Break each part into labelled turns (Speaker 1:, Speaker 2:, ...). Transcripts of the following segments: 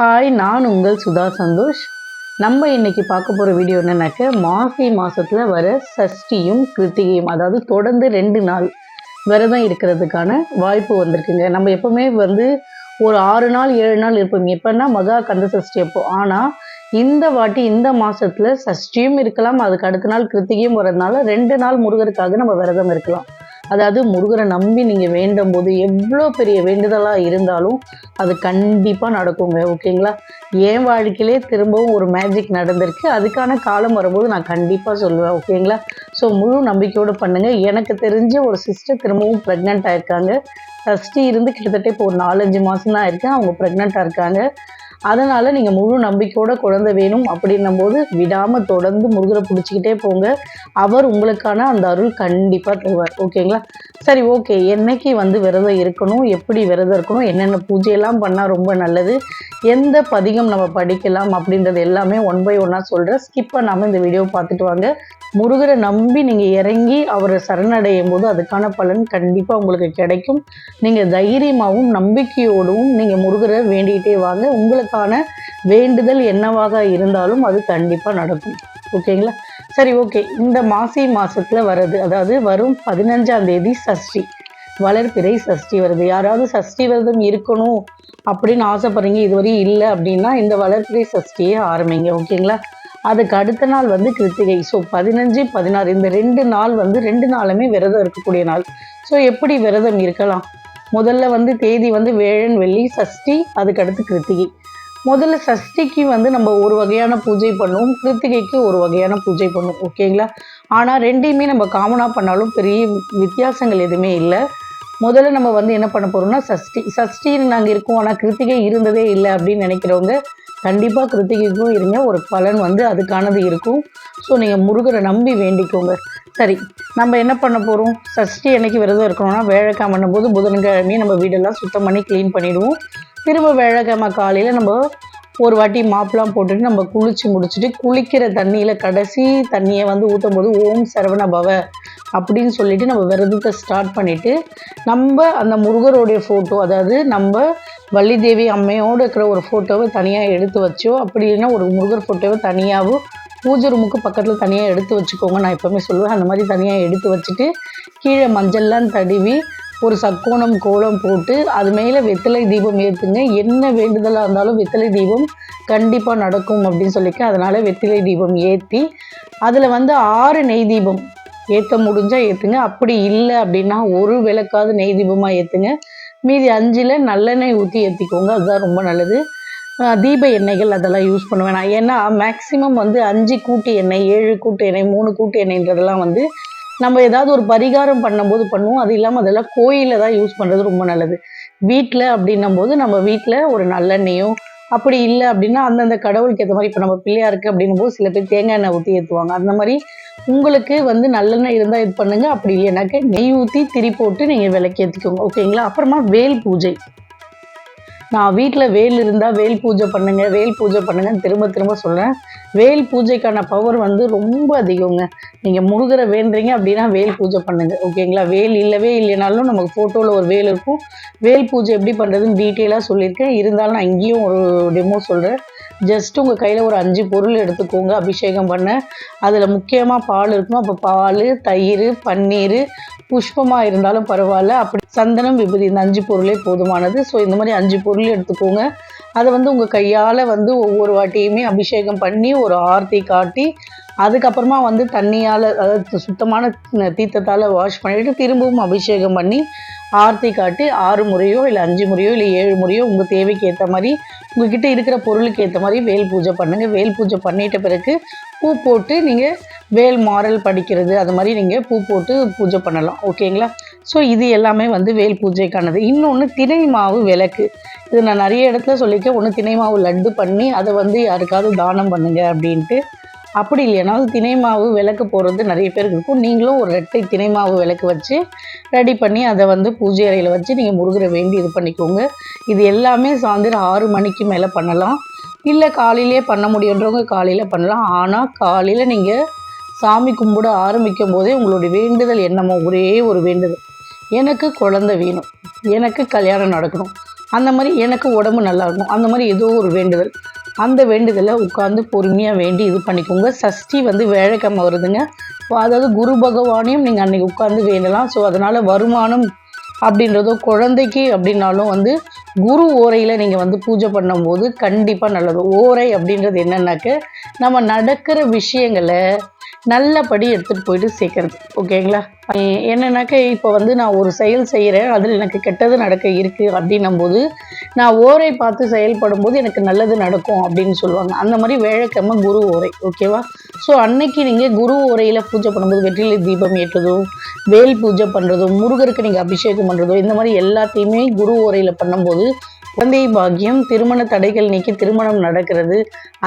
Speaker 1: Hi நான் உங்கள் சுதா சந்தோஷ். நம்ம இன்னைக்கு பார்க்க போகிற வீடியோ என்னென்னாக்க மாசி மாதத்தில் வர சஷ்டியும் கிருத்திகையும் அதாவது தொடர்ந்து ரெண்டு நாள் விரதம் இருக்கிறதுக்கான வாய்ப்பு வந்திருக்குங்க. நம்ம எப்போவுமே வந்து ஒரு ஆறு நாள் ஏழு நாள் இருப்போம். எப்போன்னா மகா கந்த சஷ்டி அப்போ. ஆனால் இந்த வாட்டி இந்த மாதத்தில் சஷ்டியும் இருக்கலாம் அதுக்கு அடுத்த நாள் கிருத்திகையும் வரதுனால ரெண்டு நாள் முருகருக்காக நம்ம விரதம் இருக்கலாம். அதாவது முருகரை நம்பி நீங்கள் வேண்டும் போது எவ்வளோ பெரிய வேண்டுதலாக இருந்தாலும் அது கண்டிப்பாக நடக்குங்க ஓகேங்களா? என் வாழ்க்கையிலே திரும்பவும் ஒரு மேஜிக் நடந்திருக்கு. அதுக்கான காலம் வரும்போது நான் கண்டிப்பாக சொல்லுவேன் ஓகேங்களா? ஸோ முழு நம்பிக்கையோடு பண்ணுங்கள் எனக்கு தெரிஞ்ச ஒரு சிஸ்டர் திரும்பவும் ப்ரெக்னென்ட் ஆயிருக்காங்க. ஃபஸ்ட்டு இருந்து கிட்டத்தட்ட இப்போ ஒரு நாலஞ்சு மாதம் தான் இருக்கேன். அவங்க ப்ரெக்னெண்ட்டாக இருக்காங்க. அதனால் நீங்கள் முழு நம்பிக்கையோட குழந்தை வேணும் அப்படின்னும் போது விடாமல் தொடர்ந்து முருகரை பிடிச்சிக்கிட்டே போங்க. அவர் உங்களுக்கான அந்த அருள் கண்டிப்பாக தருவார். ஓகேங்களா? சரி ஓகே. என்னைக்கு வந்து விரதம் இருக்கணும்? எப்படி விரதம் இருக்கணும்? என்னென்ன பூஜையெல்லாம் பண்ணால் ரொம்ப நல்லது? எந்த பதிகம் நம்ம படிக்கலாம் அப்படின்றது எல்லாமே ஒன் பை ஒன்னாக சொல்கிறேன் ஸ்கிப் பண்ணாமல் இந்த வீடியோ பார்த்துட்டு வாங்க. முருகரை நம்பி நீங்கள் இறங்கி அவரை சரணடையும் போது அதுக்கான பலன் கண்டிப்பாக உங்களுக்கு கிடைக்கும். நீங்கள் தைரியமாகவும் நம்பிக்கையோடும் நீங்கள் முருகரை வேண்டிக்கிட்டே வாங்க. உங்களுக்கு அதற்கான வேண்டுதல் என்னவாக இருந்தாலும் அது கண்டிப்பாக நடக்கும். ஓகேங்களா? சரி ஓகே. இந்த மாசி மாதத்தில் வருது அதாவது வரும் பதினஞ்சாம் தேதி சஷ்டி. வளர்பிறை சஷ்டி வருது. யாராவது சஷ்டி விரதம் இருக்கணும் அப்படின்னு ஆசைப்படுறீங்க இதுவரையும் இல்லை அப்படின்னா இந்த வளர்பிறை சஷ்டியை ஆரம்பிங்க. ஓகேங்களா? அதுக்கு அடுத்த நாள் வந்து கிருத்திகை. ஸோ பதினஞ்சு பதினாறு இந்த ரெண்டு நாள் வந்து ரெண்டு நாளுமே விரதம் இருக்கக்கூடிய நாள். ஸோ எப்படி விரதம் இருக்கலாம்? முதல்ல வந்து தேதி வந்து வேழன் வெள்ளி சஷ்டி அதுக்கடுத்து கிருத்திகை. முதல்ல சஷ்டிக்கு வந்து நம்ம ஒரு வகையான பூஜை பண்ணுவோம் கிருத்திகைக்கு ஒரு வகையான பூஜை பண்ணுவோம் ஓகேங்களா ஆனால் ரெண்டையுமே நம்ம காமனாக பண்ணாலும் பெரிய வித்தியாசங்கள் எதுவுமே இல்லை. முதல்ல நம்ம வந்து என்ன பண்ண போகிறோம்னா சஷ்டி. சஷ்டின்னு நாங்கள் இருக்கோம் ஆனால் கிருத்திகை இருந்ததே இல்லை அப்படின்னு நினைக்கிறவங்க கண்டிப்பாக கிருத்திகைக்கும் இருங்க ஒரு பலன் வந்து அதுக்கானது இருக்கும். ஸோ நீங்கள் முருகரை நம்பி வேண்டிக்கோங்க. சரி நம்ம என்ன பண்ண போகிறோம் சஷ்டி அன்னைக்கு விரதம் இருக்கணும்னா வேழைக்காய் பண்ணும்போது புதன்கிழமையும் நம்ம வீடெல்லாம் சுத்தம் பண்ணி க்ளீன் பண்ணிவிடுவோம் திரும்ப வேழைக்கிழமை காலையில் நம்ம ஒரு வாட்டி மாப்பெலாம் போட்டுட்டு நம்ம குளிச்சு முடிச்சுட்டு குளிக்கிற தண்ணியில் கடைசி தண்ணியை வந்து ஊற்றும் போது ஓம் சரவண பவ அப்படின்னு சொல்லிட்டு நம்ம விரதத்தை ஸ்டார்ட் பண்ணிவிட்டு நம்ம அந்த முருகருடைய ஃபோட்டோ அதாவது நம்ம வள்ளி தேவி அம்மையோடு இருக்கிற ஒரு ஃபோட்டோவை தனியாக எடுத்து வச்சோ அப்படி இல்லைன்னா ஒரு முருகர் ஃபோட்டோவை தனியாகவும் பூஜை ரூமுக்கு பக்கத்தில் தனியாக எடுத்து வச்சுக்கோங்க. நான் எப்போவுமே சொல்லுவேன் அந்த மாதிரி தனியாக எடுத்து வச்சுட்டு கீழே மஞ்சள்லாம் தடவி ஒரு சக்கோணம் கோலம் போட்டு அது மேலே வெத்தலை தீபம் ஏற்றுங்க என்ன வேண்டுதலாக இருந்தாலும் வெத்தலை தீபம் கண்டிப்பாக நடக்கும் அப்படின்னு சொல்லிக்க அதனால் வெத்திலை தீபம் ஏற்றி அதில் வந்து ஆறு நெய் தீபம் ஏற்ற முடிஞ்சால் ஏற்றுங்க அப்படி இல்லை அப்படின்னா ஒரு விளக்காவது நெய் தீபமாக ஏற்றுங்க மீதி அஞ்சில் நல்லெண்ணெய் ஊற்றி ஏற்றிக்கோங்க அதுதான் ரொம்ப நல்லது. தீப எண்ணெய்கள் அதெல்லாம் யூஸ் பண்ணுவேன் நான் ஏன்னா மேக்ஸிமம் வந்து அஞ்சு கூட்டு எண்ணெய் ஏழு கூட்டு எண்ணெய் மூணு கூட்டு எண்ணெய்ன்றதெல்லாம் வந்து நம்ம ஏதாவது ஒரு பரிகாரம் பண்ணும்போது பண்ணுவோம். அது இல்லாமல் அதெல்லாம் கோயிலில் தான் யூஸ் பண்ணுறது ரொம்ப நல்லது. வீட்டில் அப்படின்னும் போது நம்ம வீட்டில் ஒரு நல்லெண்ணெயோ அப்படி இல்லை அப்படின்னா அந்தந்த கடவுளுக்கு ஏற்ற மாதிரி இப்போ நம்ம பிள்ளையாருக்கு அப்படின்னும் போது சில பேர் தேங்காய் எண்ணெய் ஊற்றி ஏற்றுவாங்க அந்த மாதிரி உங்களுக்கு வந்து நல்லெண்ணெய் இருந்தால் இது பண்ணுங்கள் அப்படி இல்லைனாக்க நெய் ஊற்றி திரி போட்டு நீங்கள் விளக்கு ஏற்றிக்கோங்க ஓகேங்களா அப்புறமா வேல் பூஜை. நான் வீட்டில் வேல் இருந்தால் வேல் பூஜை பண்ணுங்க வேல் பூஜை பண்ணுங்கன்னு திரும்ப திரும்ப சொல்கிறேன் வேல் பூஜைக்கான பவர் வந்து ரொம்ப அதிகங்க. நீங்கள் முருகரை வேண்டுறீங்க அப்படின்னா வேல் பூஜை பண்ணுங்க ஓகேங்களா வேல் இல்லவே இல்லைனாலும் நமக்கு ஃபோட்டோவில் ஒரு வேல் இருக்கும். வேல் பூஜை எப்படி பண்ணுறதுன்னு டீட்டெயிலாக சொல்லியிருக்கேன். இருந்தாலும் நான் இங்கேயும் ஒரு டெமோ சொல்கிறேன் ஜஸ்ட் உங்கள் கையில் ஒரு அஞ்சு பொருள் எடுத்துக்கோங்க அபிஷேகம் பண்ண. அதில் முக்கியமாக பால் இருக்கும்? அப்போ பால் தயிர் பன்னீர் புஷ்பமாக இருந்தாலும் பரவாயில்ல. அப்படி சந்தனம் விபதி இந்த அஞ்சு பொருளே போதுமானது. ஸோ இந்த மாதிரி அஞ்சு பொருள் எடுத்துக்கோங்க. அதை வந்து உங்கள் கையால் வந்து ஒவ்வொரு வாட்டியுமே அபிஷேகம் பண்ணி ஒரு ஆர்த்தி காட்டி அதுக்கப்புறமா வந்து தண்ணியால் அதாவது சுத்தமான தீர்த்தத்தால் வாஷ் பண்ணிவிட்டு திரும்பவும் அபிஷேகம் பண்ணி ஆர்த்தி காட்டி ஆறு முறையோ இல்லை அஞ்சு முறையோ இல்லை ஏழு முறையோ உங்கள் தேவைக்கு ஏற்ற மாதிரி உங்ககிட்ட இருக்கிற பொருளுக்கு ஏற்ற மாதிரி வேல் பூஜை பண்ணுங்கள் வேல் பூஜை பண்ணிட்ட பிறகு பூ போட்டு நீங்கள் வேல் மாறல் படிக்கிறது அது மாதிரி நீங்கள் பூ போட்டு பூஜை பண்ணலாம். ஓகேங்களா? ஸோ இது எல்லாமே வந்து வேல் பூஜைக்கானது. இன்னொன்று திணை மாவு விளக்கு. இது நான் நிறைய இடத்துல சொல்லியிருக்கேன். ஒன்று திணை மாவு லட்டு பண்ணி அதை வந்து யாருக்காவது தானம் பண்ணுங்க அப்படின்ட்டு. அப்படி இல்லைனாலும் திணை மாவு விளக்கு போடுறது நிறைய பேருக்கு இருக்கும். நீங்களும் ஒரு ரெட்டை திணை மாவு விளக்கு வச்சு ரெடி பண்ணி அதை வந்து பூஜை அறையில் வச்சு நீங்கள் முருகரை வேண்டி இது பண்ணிக்கோங்க. இது எல்லாமே சாயந்தரம் ஆறு மணிக்கு மேலே பண்ணலாம். இல்லை காலையிலே பண்ண முடியுன்றவங்க காலையில் பண்ணலாம். ஆனால் காலையில் நீங்கள் சாமி கும்பிட ஆரம்பிக்கும் போதே உங்களுடைய வேண்டுதல் என்னமோ ஒரே ஒரு வேண்டுதல். எனக்கு குழந்தை வேணும். எனக்கு கல்யாணம் நடக்கணும். அந்த மாதிரி எனக்கு உடம்பு நல்லா இருக்கும் அந்த மாதிரி ஏதோ ஒரு வேண்டுதல். அந்த வேண்டுதலை உட்காந்து பொறுமையாக வேண்டி இது பண்ணிக்கோங்க. சஷ்டி வந்து வேழக்கிழமை வருதுங்க. அதாவது குரு பகவானையும் நீங்கள் அன்றைக்கி உட்காந்து வேண்டலாம். ஸோ அதனால் வருமானம் அப்படின்றதோ குழந்தைக்கு அப்படின்னாலும் வந்து குரு ஓரையில் நீங்கள் வந்து பூஜை பண்ணும்போது கண்டிப்பாக நல்லது. ஓரை அப்படின்றது என்னென்னாக்க நம்ம நடக்கிற விஷயங்களை நல்லபடி எடுத்துகிட்டு போயிட்டு சேர்க்கறது. ஓகேங்களா? என்னென்னாக்க இப்போ வந்து நான் ஒரு செயல் செய்கிறேன் அதில் எனக்கு கெட்டது நடக்க இருக்குது அப்படின்னும்போது நான் ஓரை பார்த்து செயல்படும் போது எனக்கு நல்லது நடக்கும் அப்படின்னு சொல்லுவாங்க. அந்த மாதிரி வேழக்கிழமை குரு ஓரை. ஓகேவா? ஸோ அன்னைக்கு நீங்கள் குரு உரையில் பூஜை பண்ணும்போது வெற்றிலை தீபம் ஏற்றுறதோ வேல் பூஜை பண்ணுறதோ முருகருக்கு நீங்கள் அபிஷேகம் பண்ணுறதோ இந்த மாதிரி எல்லாத்தையுமே குரு உரையில் பண்ணும்போது குழந்தை பாக்கியம் திருமண தடைகள் நீக்கி திருமணம் நடக்கிறது.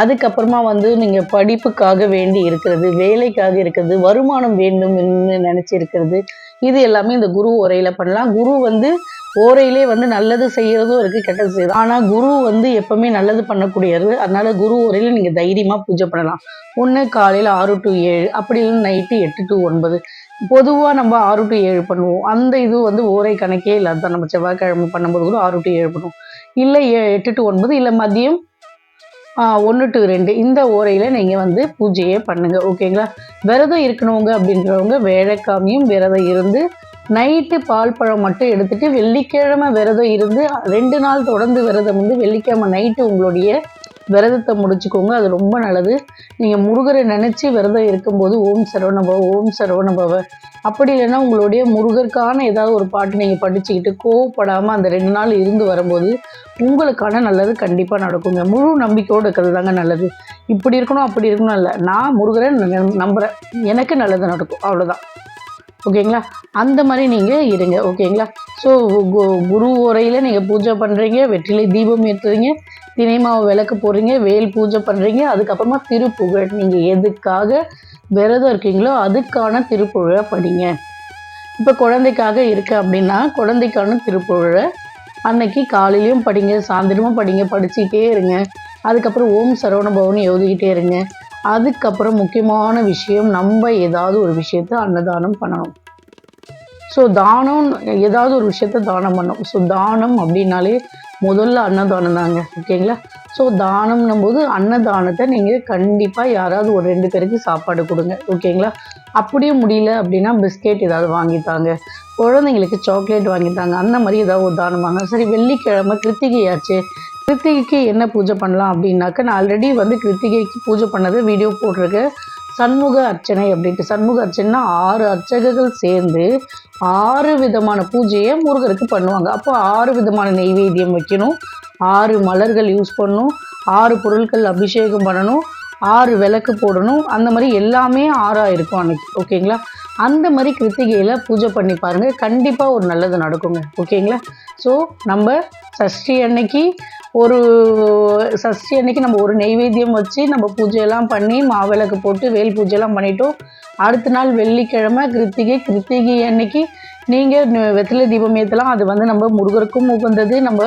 Speaker 1: அதுக்கப்புறமா வந்து நீங்கள் படிப்புக்காக வேண்டி இருக்கிறது வேலைக்காக இருக்கிறது வருமானம் வேண்டும் என்று நினச்சி இருக்கிறது இது எல்லாமே இந்த குரு ஓரையில் பண்ணலாம். குரு வந்து ஓரையிலே வந்து நல்லது செய்கிறதும் இருக்குது கெட்டது செய்யுது ஆனால் குரு வந்து எப்பவுமே நல்லது பண்ணக்கூடியது. அதனால குரு ஓரையில் நீங்கள் தைரியமாக பூஜை பண்ணலாம். ஒன்று காலையில் ஆறு டு ஏழு அப்படி இல்லைன்னு நைட்டு எட்டு டு ஒன்பது. பொதுவாக நம்ம ஆறு டு ஏழு பண்ணுவோம். அந்த இது வந்து ஓரை கணக்கே இல்லாத நம்ம செவ்வாய்க்கிழமை பண்ணும்போது கூட ஆறு டு ஏழு பண்ணுவோம். இல்லை ஏ- எட்டு டு ஒன்பது இல்லை மதியம் ஒன்று டு ரெண்டு. இந்த ஓரையில் நீங்கள் வந்து பூஜையே பண்ணுங்கள் ஓகேங்களா? விரதம் இருக்கணுங்க அப்படின்றவங்க வேலைக்காமியும் விரதம் இருந்து நைட்டு பால் பழம் மட்டும் எடுத்துகிட்டு வெள்ளிக்கிழமை விரதம் இருந்து ரெண்டு நாள் தொடர்ந்து விரதம் வந்து வெள்ளிக்கிழமை நைட்டு உங்களுடைய விரதத்தை முடிச்சுக்கோங்க அது ரொம்ப நல்லது. நீங்கள் முருகரை நினச்சி விரதம் இருக்கும்போது ஓம் சரவணபவ ஓம் சரவணபவ. அப்படி இல்லைன்னா உங்களுடைய முருகருக்கான ஏதாவது ஒரு பாட்டு நீங்கள் படிச்சுக்கிட்டு கோவப்படாமல் அந்த ரெண்டு நாள் இருந்து வரும்போது உங்களுக்கான நல்லது கண்டிப்பாக நடக்குங்க. முழு நம்பிக்கையோடு இருக்கிறது தாங்க நல்லது. இப்படி இருக்கணும் அப்படி இருக்கணும் இல்லை. நான் முருகரை நம்புகிறேன் எனக்கு நல்லது நடக்கும். அவ்வளோதான் ஓகேங்களா? அந்த மாதிரி நீங்கள் இருங்க ஓகேங்களா? ஸோ குரு உரையில் நீங்கள் பூஜை பண்ணுறீங்க வெற்றிலை தீபம் ஏற்றுறீங்க தினை மாவு விளக்கு போடுறீங்க வேல் பூஜை பண்ணுறீங்க அதுக்கப்புறமா திருப்புகழ். நீங்கள் எதுக்காக விரதம் இருக்கீங்களோ அதுக்கான திருப்புகழை படிங்க. இப்போ குழந்தைக்காக இருக்கு அப்படின்னா குழந்தைக்கான திருப்புகழை அன்னைக்கு காலையிலையும் படிங்க சாயந்தரமும் படிங்க படிச்சுக்கிட்டே இருங்க. அதுக்கப்புறம் ஓம் சரவண பவன் எழுதிக்கிட்டே இருங்க. அதுக்கப்புறம் முக்கியமான விஷயம் நம்ம ஏதாவது ஒரு விஷயத்த அன்னதானம் பண்ணணும். ஸோ தானம் ஏதாவது ஒரு விஷயத்த தானம் பண்ணணும். ஸோ தானம் அப்படின்னாலே முதல்ல அன்னதானம் தாங்க ஓகேங்களா? ஸோ தானம்னும் போது அன்னதானத்தை நீங்கள் கண்டிப்பாக யாராவது ஒரு ரெண்டு பேருக்கு சாப்பாடு கொடுங்க ஓகேங்களா? அப்படியும் முடியல அப்படின்னா பிஸ்கெட் ஏதாவது வாங்கித்தாங்க குழந்தைங்களுக்கு சாக்லேட் வாங்கித்தாங்க அந்த மாதிரி ஏதாவது ஒரு தானம் வாங்க சரி வெள்ளிக்கிழமை கிருத்திகையாச்சு கிருத்திகைக்கு என்ன பூஜை பண்ணலாம் அப்படின்னாக்க நான் ஆல்ரெடி வந்து கிருத்திகைக்கு பூஜை பண்ணது வீடியோ போட்டிருக்கேன் சண்முக அர்ச்சனை அப்படின்ட்டு. சண்முக அர்ச்சனைனா ஆறு அர்ச்சகர்கள் சேர்ந்து ஆறு விதமான பூஜையை முருகருக்கு பண்ணுவாங்க. அப்போ ஆறு விதமான நெய்வேத்தியம் வைக்கணும். ஆறு மலர்கள் யூஸ் பண்ணணும். ஆறு பொருட்கள் அபிஷேகம் பண்ணணும். ஆறு விளக்கு போடணும். அந்த மாதிரி எல்லாமே ஆறாக இருக்கும் அன்னைக்கு. ஓகேங்களா அந்த மாதிரி கிருத்திகையில் பூஜை பண்ணி பாருங்கள் கண்டிப்பாக ஒரு நல்லது நடக்குங்க. ஓகேங்களா ஸோ நம்ம சஷ்டி அன்னைக்கு ஒரு சஷ்டி அன்னைக்கு நம்ம ஒரு நெய்வேத்தியம் வச்சு நம்ம பூஜையெல்லாம் பண்ணி மாவிளக்கு போட்டு வேல் பூஜையெல்லாம் பண்ணிட்டோம் அடுத்த நாள் வெள்ளிக்கிழமை கிருத்திகை கிருத்திகை அன்னைக்கு நீங்கள் வெத்தலை தீபம் ஏற்றலாம் அது வந்து நம்ம முருகருக்கும் உகந்தது. நம்ம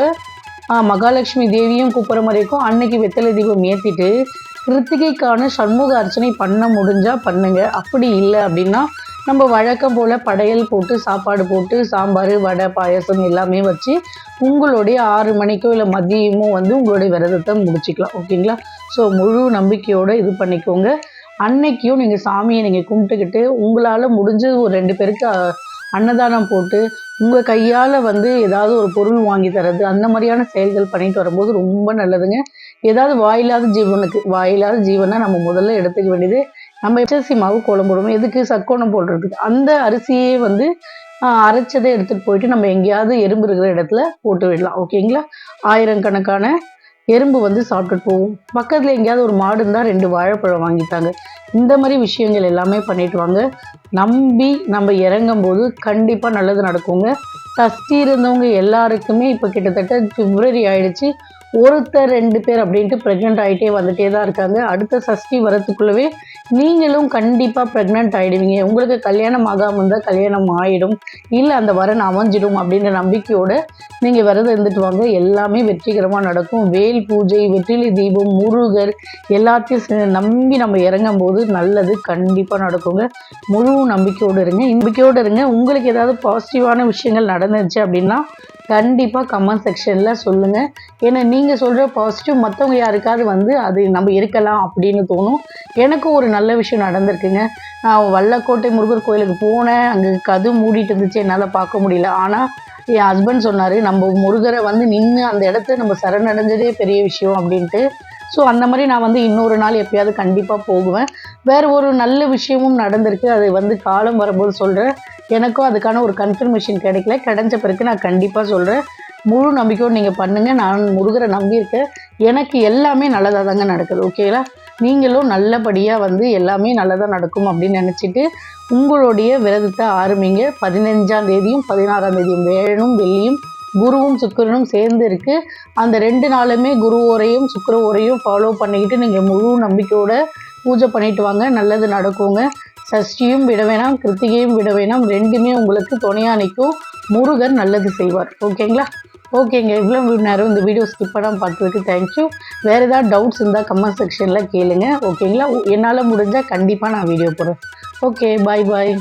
Speaker 1: மகாலட்சுமி தேவியும் கூப்பிட்ற மாதிரி இருக்கும். அன்னைக்கு வெத்தலை தீபம் ஏற்றிட்டு கிருத்திகைக்கான சண்முக அர்ச்சனை பண்ண முடிஞ்சால் பண்ணுங்கள் அப்படி இல்லை அப்படின்னா நம்ம வழக்கம் போல் படையல் போட்டு சாப்பாடு போட்டு சாம்பார் வடை பாயசம் எல்லாமே வச்சு உங்களுடைய ஆறு மணிக்கோ இல்லை மதியமோ வந்து உங்களுடைய விரதத்தை முடிச்சுக்கலாம். ஓகேங்களா? ஸோ முழு நம்பிக்கையோடு இது பண்ணிக்கோங்க. அன்னைக்கும் நீங்கள் சாமியை நீங்கள் கும்பிட்டுக்கிட்டு உங்களால் முடிஞ்சது ஒரு ரெண்டு பேருக்கு அன்னதானம் போட்டு உங்கள் கையால் வந்து ஏதாவது ஒரு பொருள் வாங்கி தரது அந்த மாதிரியான செயல்கள் பண்ணிட்டு வரும்போது ரொம்ப நல்லதுங்க. ஏதாவது வாயில்லாத ஜீவனுக்கு வாயில்லாத ஜீவனை நம்ம முதல்ல எடுத்துக்க வேண்டியது நம்ம எச்சரிசி மாவு கோலம் போடுவோம் எதுக்கு சக்கோணம் போடுறதுக்கு? அந்த அரிசியே வந்து அரைச்சதை எடுத்துகிட்டு போயிட்டு நம்ம எங்கேயாவது எறும்பு இருக்கிற இடத்துல போட்டு விடலாம். ஓகேங்களா? ஆயிரக்கணக்கான எறும்பு வந்து சாப்பிட்டுட்டு போகும். பக்கத்தில் எங்கேயாவது ஒரு மாடு இருந்தால் ரெண்டு வாழைப்பழம் வாங்கித்தாங்க இந்த மாதிரி விஷயங்கள் எல்லாமே பண்ணிட்டு வாங்க. நம்பி நம்ம இறங்கும் போது கண்டிப்பாக நல்லது நடக்குங்க. தஸ்தி இருந்தவங்க எல்லாருக்குமே இப்போ கிட்டத்தட்ட பிப்ரவரி ஆயிடுச்சு. ஒருத்தர் ரெண்டு பேர் அப்படின்ட்டு ப்ரெக்னென்ட் ஆகிட்டே வந்துட்டே தான் இருக்காங்க. அடுத்த சஷ்டி வரத்துக்குள்ளவே நீங்களும் கண்டிப்பாக ப்ரெக்னென்ட் ஆகிடுவீங்க உங்களுக்கு கல்யாணம் ஆகாமல் இருந்தால் கல்யாணம் ஆகிடும் இல்லை அந்த வரன் அமைஞ்சிடும் அப்படின்ற நம்பிக்கையோடு நீங்கள் விரதம் இருந்துட்டு வாங்க. எல்லாமே வெற்றிகரமாக நடக்கும். வேல் பூஜை வெற்றிலை தீபம் முருகர் எல்லாத்தையும் நம்பி நம்ம இறங்கும் போது நல்லது கண்டிப்பாக நடக்குங்க. முழு நம்பிக்கையோடு இருங்க. நம்பிக்கையோடு இருங்க. உங்களுக்கு ஏதாவது பாசிட்டிவான விஷயங்கள் நடந்துச்சு அப்படின்னா கண்டிப்பாக கமெண்ட் செக்ஷனில் சொல்லுங்கள் ஏன்னா நீங்கள் சொல்கிற பாசிட்டிவ் மற்றவங்க யாருக்காவது வந்து அது நம்ம இருக்கலாம் அப்படின்னு தோணும். எனக்கும் ஒரு நல்ல விஷயம் நடந்திருக்குங்க. நான் வல்லக்கோட்டை முருகர் கோயிலுக்கு போனேன். அங்கே கது மூடிட்டு இருந்துச்சு. என்னால் பார்க்க முடியல. ஆனால் என் ஹஸ்பண்ட் சொன்னார் நம்ம முருகரை வந்து நின்று அந்த இடத்த நம்ம சரணடைஞ்சதே பெரிய விஷயம் அப்படின்ட்டு. ஸோ அந்த மாதிரி நான் வந்து இன்னொரு நாள் எப்பயாவது கண்டிப்பாக போகுவேன். வேறு ஒரு நல்ல விஷயமும் நடந்திருக்கு. அது வந்து காலம் வரும்போது சொல்கிறேன் எனக்கும் அதுக்கான ஒரு கன்ஃபர்மேஷன் கிடைக்கல. கிடைச்ச பிறகு நான் கண்டிப்பாக சொல்கிறேன் முழு நம்பிக்கையோடு நீங்கள் பண்ணுங்கள் நான் முருகரை நம்பியிருக்கேன். எனக்கு எல்லாமே நல்லதாக தாங்க நடக்குது. ஓகேங்களா நீங்களும் நல்லபடியாக வந்து எல்லாமே நல்லதாக நடக்கும் அப்படின்னு நினச்சிட்டு உங்களுடைய விரதத்தை ஆரம்பிங்க. பதினஞ்சாம் தேதியும் பதினாறாம் தேதியும் வேழனும் வெள்ளியும் குருவும் சுக்கிரனும் சேர்ந்து இருக்கு. அந்த ரெண்டு நாளுமே குரு ஓரையும் சுக்கர ஓரையும் ஃபாலோ பண்ணிக்கிட்டு நீங்கள் முழு நம்பிக்கையோட பூஜை பண்ணிட்டு வாங்க. நல்லது நடக்குங்க. சஷ்டியும் விட வேணாம் கிருத்திகையும் விட வேணாம். ரெண்டுமே உங்களுக்கு துணையாக நிற்கும் முருகன் நல்லது செய்வார். ஓகேங்களா? ஓகேங்க. இவ்வளோ நேரம் இந்த வீடியோ ஸ்கிப் பண்ணாமல் பார்த்ததுக்கு தேங்க்யூ வேறு ஏதாவது டவுட்ஸ் இருந்தால் கமெண்ட் செக்ஷனில் கேளுங்க. ஓகேங்களா? என்னால் முடிஞ்சால் கண்டிப்பாக நான் வீடியோ போடுறேன். ஓகே பாய் பாய்